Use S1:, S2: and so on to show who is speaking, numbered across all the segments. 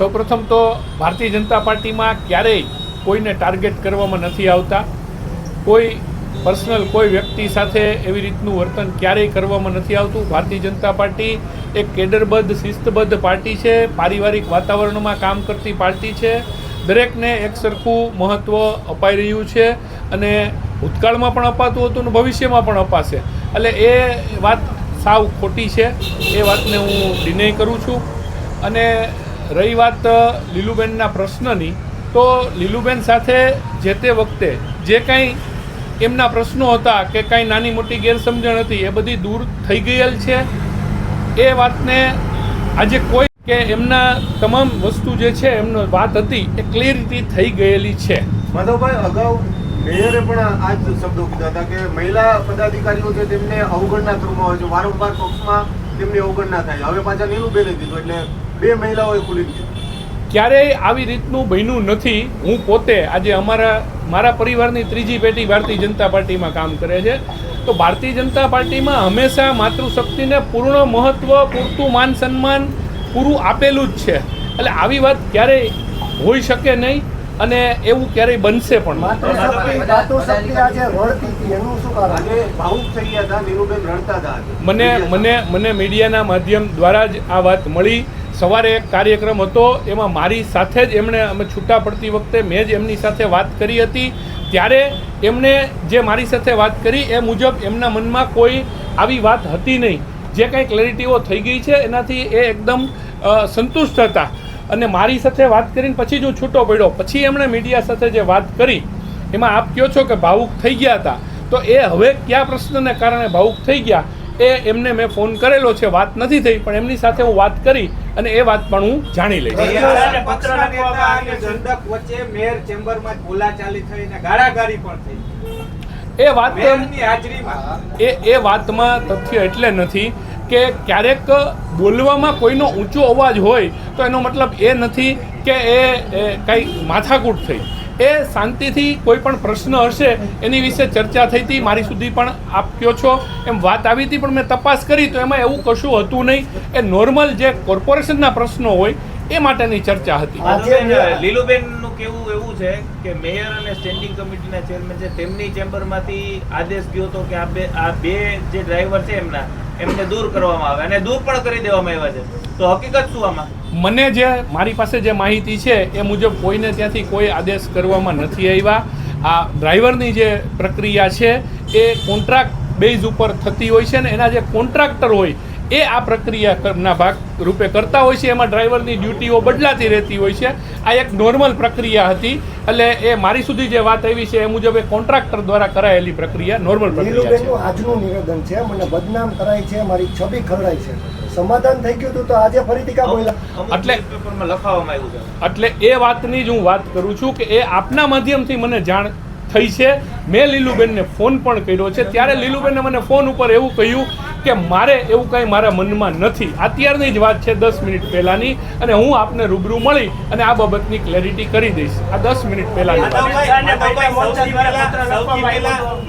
S1: સૌપ્રથમ તો ભારતીય જનતા પાર્ટીમાં ક્યારેય કોઈને ટાર્ગેટ કરવામાં નથી આવતા. કોઈ પર્સનલ કોઈ વ્યક્તિ સાથે એવી રીતનું વર્તન ક્યારેય કરવામાં નથી આવતું. ભારતીય જનતા પાર્ટી એક કેડરબદ્ધ, શિસ્તબદ્ધ પાર્ટી છે. પારિવારિક વાતાવરણમાં કામ કરતી પાર્ટી છે. દરેકને એક સરખું મહત્ત્વ અપાઈ રહ્યું છે અને ભૂતકાળમાં પણ અપાતું હતું અને ભવિષ્યમાં પણ અપાશે. એટલે એ વાત સાવ ખોટી છે. એ વાતને હું ડિનાય કરું છું. અને રહી વાત લીલુબેનના પ્રશ્નની, તો લીલુબેન સાથે જે તે વખતે જે કાંઈ એમના પ્રશ્નો હતા કે કાંઈ નાની મોટી ગેરસમજણ હતી, એ બધી દૂર થઈ ગયેલ છે. એ વાતને આજે કોઈ કે એમના તમામ વસ્તુ જે છે, એમનો વાત હતી, એ ક્લિયરિટી થઈ ગયેલી છે.
S2: માધવભાઈ, અગાઉ મેયરે પણ આ જ શબ્દો કીધા હતા કે મહિલા પદાધિકારીઓ છે, તેમને અવગણના કરવામાં આવે છે. વારંવાર પક્ષમાં તેમની અવગણના થાય. હવે પાછા નીલુબેને કીધું, એટલે બે મહિલાઓએ ખુલી દીધું.
S1: ક્યારેય આવી રીતનું બન્યું નથી. હું પોતે આજે અમારા મારા પરિવારની ત્રીજી પેઢી ભારતીય જનતા પાર્ટીમાં કામ કરે છે. તો ભારતીય જનતા પાર્ટીમાં હંમેશા માતૃશક્તિને પૂર્ણ મહત્ત્વ પૂરતું માન સન્માન પૂરું આપેલું જ છે. એટલે આવી વાત ક્યારેય હોઈ શકે નહીં અને એવું ક્યારેય બનશે પણ. મને મને મને મીડિયાના માધ્યમ દ્વારા જ આ વાત મળી. સવારે એક કાર્યક્રમ હતો, એમાં મારી સાથે જ એમણે અમે છૂટા પડતી વખતે મેં જ એમની સાથે વાત કરી હતી. ત્યારે એમણે જે મારી સાથે વાત કરી એ મુજબ એમના મનમાં કોઈ આવી વાત હતી નહીં. જે કાંઈ ક્લેરિટીઓ થઈ ગઈ છે, એનાથી એ એકદમ સંતુષ્ટ હતા. અને મારી સાથે વાત કરીને પછી જ છૂટો પડ્યો. પછી એમણે મીડિયા સાથે જે વાત કરી, એમાં આપ કહો છો કે ભાવુક થઈ ગયા હતા. તો એ હવે કયા પ્રશ્નને કારણે ભાવુક થઈ ગયા? એ એમને મેં ફોન કરેલો છે વાત નથી થઈ પણ એમની સાથે હું વાત કરી અને એ વાત પણ હું જાણી લઈશ.
S3: પક્ષના નેતા અને ઝંડક વચ્ચે મેયર ચેમ્બરમાં બોલાચાલી થઈ અને ગાળાગાળી પણ થઈ.
S1: એ વાત એ એ વાતમાં તથ્ય એટલે નથી કે ક્યારેક બોલવામાં કોઈનો ઊંચો અવાજ હોય તો એનો મતલબ એ નથી કે એ કંઈ માથાકૂટ થઈ. એ શાંતિથી કોઈ પણ પ્રશ્ન હશે, એની વિશે ચર્ચા થઈ હતી. મારી સુધી પણ આપ કયો છો એમ વાત આવી હતી, પણ મેં તપાસ કરી તો એમાં એવું કશું હતું નહીં. એ નોર્મલ જે કોર્પોરેશનના પ્રશ્નો હોય એ માટેની ચર્ચા હતી.
S4: લીલુબેનનું કેવું એવું છે કે મેયર અને સ્ટેન્ડિંગ કમિટીના ચેરમેન છે તેમની ચેમ્બરમાંથી આદેશ ગયો હતો કે આ બે આ બે જે ડ્રાઈવર છે એમના એમને દૂર કરવામાં આવે અને દૂર પણ કરી દેવામાં આવ્યા છે. તો હકીકત શું આમાં?
S1: મને જે મારી પાસે જે માહિતી છે એ મુજબ કોઈને ત્યાંથી કોઈ આદેશ કરવામાં નથી આવ્યા. આ ડ્રાઈવરની જે પ્રક્રિયા છે એ કોન્ટ્રાક્ટ બેઝ ઉપર થતી હોય છે ને એના જે કોન્ટ્રાક્ટર હોય એ આ પ્રક્રિયાના ભાગ રૂપે કરતા હોય છે. એમાં ડ્રાઈવરની ડ્યુટીઓ બદલાતી રહેતી હોય છે. આ એક નોર્મલ પ્રક્રિયા હતી. એટલે એ મારી સુધી જે વાત આવી છે એ મુજબ એ કોન્ટ્રાક્ટર દ્વારા કરાયેલી પ્રક્રિયા નોર્મલ પ્રક્રિયા છે.
S5: આજનું નિવેદન છે. મને બદનામ કરાય છે. મારી છબી ખરડાય છે. સમાધાન થઈ ગયું હતું તો આજે ફરીથી કા બોલ્યા?
S1: એટલે-
S4: લખાવવામાં આવ્યું છે.
S1: એટલે એ વાતની જ હું વાત કરું છું કે એ આપના માધ્યમથી મને જાણ થઈ છે. મેં લીલુબેનને ફોન પણ કર્યો છે. ત્યારે લીલુબેને મને ફોન ઉપર એવું કહ્યું કે મારે એવું કંઈ મારા મનમાં નથી. અત્યારની જ વાત છે દસ મિનિટ પહેલાંની અને હું આપને રૂબરૂ મળી અને આ બાબતની ક્લેરિટી કરી દઈશ. આ દસ મિનિટ પહેલાંની
S3: માધવભાઈ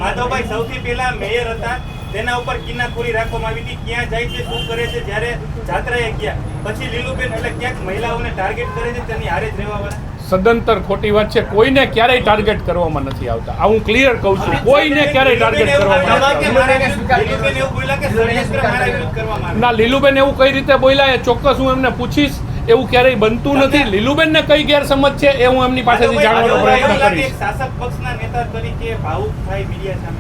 S3: માધવભાઈ સૌથી પહેલા મેયર હતા. તેના ઉપર કિનાખોરી રાખવામાં આવી હતી. ક્યાં જાય છે શું કરે છે જ્યારે જાત્રાએ ગયા. પછી લીલુબેન એટલે ક્યાંક મહિલાઓને ટાર્ગેટ કરે છે તેની હારે જ રહેવા
S1: સદંતર ખોટી વાત છે. કોઈને ક્યારેય ટાર્ગેટ કરવામાં નથી આવતા. આ હું ક્લિયર કહું છું. કોઈને ક્યારેય ટાર્ગેટ કરવામાં.
S3: લીલુબેન.
S1: ના લીલુબેન એવું કઈ રીતે બોલ્યા એ ચોક્કસ હું એમને પૂછીશ. એવું ક્યારેય બનતું નથી. લીલુબેનને કઈ ગેરસમજ છે એ હું એમની પાસેથી જાણવાનો પ્રયત્ન કરીશ.
S3: શાસક પક્ષના નેતા તરીકે ભાવુક થાય મીડિયા સામે?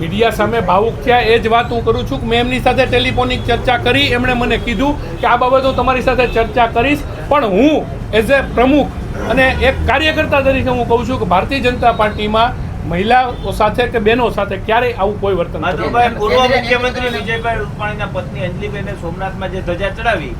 S1: મીડિયા સામે ભાવુક થયા એ જ વાત હું કરું છું કે મેં એમની સાથે ટેલિફોનિક ચર્ચા કરી. એમણે મને કીધું કે આ બાબત હું તમારી સાથે ચર્ચા કરીશ. પણ હું એઝ એ પ્રમુખ અને એક કાર્યકર્તા તરીકે હું કહું છું કે ભારતીય જનતા પાર્ટીમાં મહિલાઓ સાથે કે બહેનો સાથે ક્યારેય આવું કોઈ વર્તન
S4: પૂર્વ મુખ્યમંત્રી વિજયભાઈ રૂપાણીના પત્ની અંજલિબેને સોમનાથમાં જે ધજા ચડાવી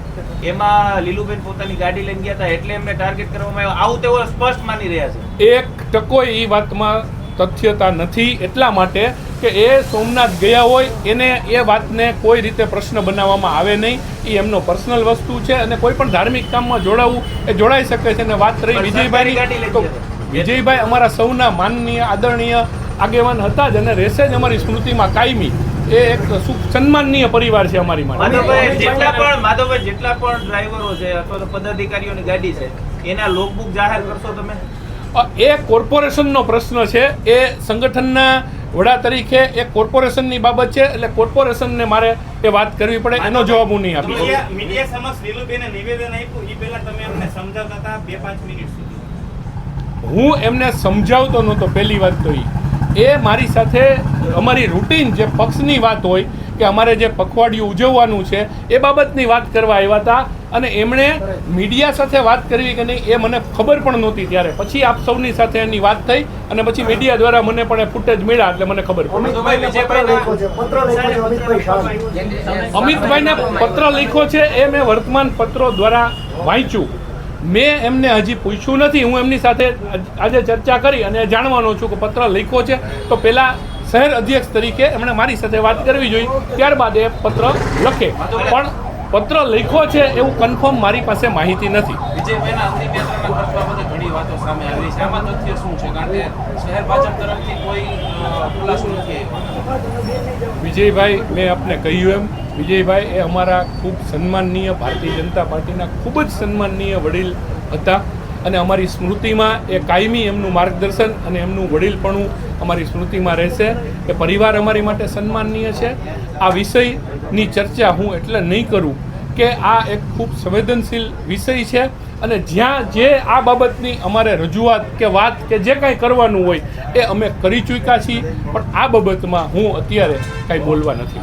S4: એમાં લીલુબેન પોતાની ગાડી લઈને ગયા હતા એટલે એમને ટાર્ગેટ કરવામાં આવ્યો. આવું તેઓ સ્પષ્ટ માની રહ્યા છે.
S1: એક ટકો એ વાતમાં તથ્યતા નથી એટલા માટે કે એ સોમનાથ ગયા હોય એને એ વાતને કોઈ રીતે પ્રશ્ન બનાવવામાં આવે નહીં. એ એમનો પર્સનલ વસ્તુ છે અને કોઈ પણ ધાર્મિક કામમાં જોડાવું એ જોડાઈ શકે છે અને વાત રહી વિજયભાઈ તો વિજયભાઈ અમારા સૌના માનનીય આદરણીય આગેવાન હતા જ અને રહેશે જ અમારી સ્મૃતિમાં કાયમી. એ એક સુખ સન્માનનીય પરિવાર છે અમારી માટે.
S4: માધવભાઈ જેટલા પણ માધવભાઈ જેટલા પણ ડ્રાઈવરો છે અથવા તો પદાધિકારીઓની ગાડી છે એના લોકબુક જાહેર કરશો તમે?
S1: એ કોર્પોરેશનનો પ્રશ્ન છે. એ સંગઠનના વડા તરીકે એ કોર્પોરેશનની બાબત છે. એટલે કોર્પોરેશનને મારે એ વાત કરવી પડે. એનો જવાબ હું નહીં આપી.
S3: મીડિયા સમક્ષ લીલુબેને નિવેદન આપ્યું. એ પહેલા તમે અમને સમજાવતા હતા બે પાંચ મિનિટ સુધી.
S1: હું એમને સમજાવતો નહોતો. પહેલી વાત તો એ મારી સાથે અમારી રૂટીન જે પક્ષની વાત હોય કે અમારે જે પખવાડિયું ઉજવવાનું છે એ બાબતની વાત કરવા આવ્યા હતા અને એમણે મીડિયા સાથે વાત કરવી કે નહીં એ મને ખબર પણ નહોતી ત્યારે. પછી આપ સૌની સાથે એની વાત થઈ અને પછી મીડિયા દ્વારા મને પણ એ ફૂટેજ મળ્યા એટલે મને ખબર પડી.
S5: અમિતભાઈને પત્ર લખ્યો છે
S1: એ મેં વર્તમાન પત્રો દ્વારા વાંચ્યું. મેં એમને હજી પૂછ્યું નથી. હું એમની સાથે આજે ચર્ચા કરી અને જાણવાનો છું કે પત્ર લખ્યો છે. તો પહેલાં શહેર અધ્યક્ષ તરીકે એમણે મારી સાથે વાત કરવી જોઈએ. ત્યારબાદ એ પત્ર લખે. પણ પત્ર લખ્યો છે એવું કન્ફર્મ મારી પાસે માહિતી નથી. વિજયભાઈ મેં આપને કહ્યું એમ વિજયભાઈ એ અમારા ખૂબ સન્માનનીય ભારતીય જનતા પાર્ટીના ખૂબ જ સન્માનનીય વડીલ હતા. અને અમારી સ્મૃતિમાં એ કાયમી એમનું માર્ગદર્શન અને એમનું વડીલપણું અમારી સ્મૃતિમાં રહેશે એ પરિવાર અમારી માટે સન્માનનીય છે. આ વિષયની ચર્ચા હું એટલે નહીં કરું કે આ એક ખૂબ સંવેદનશીલ વિષય છે અને જ્યાં જે આ બાબતની અમારે રજૂઆત કે વાત કે જે કાંઈ કરવાનું હોય એ અમે કરી ચૂક્યા છીએ. પણ આ બાબતમાં હું અત્યારે કાંઈ બોલવા નથી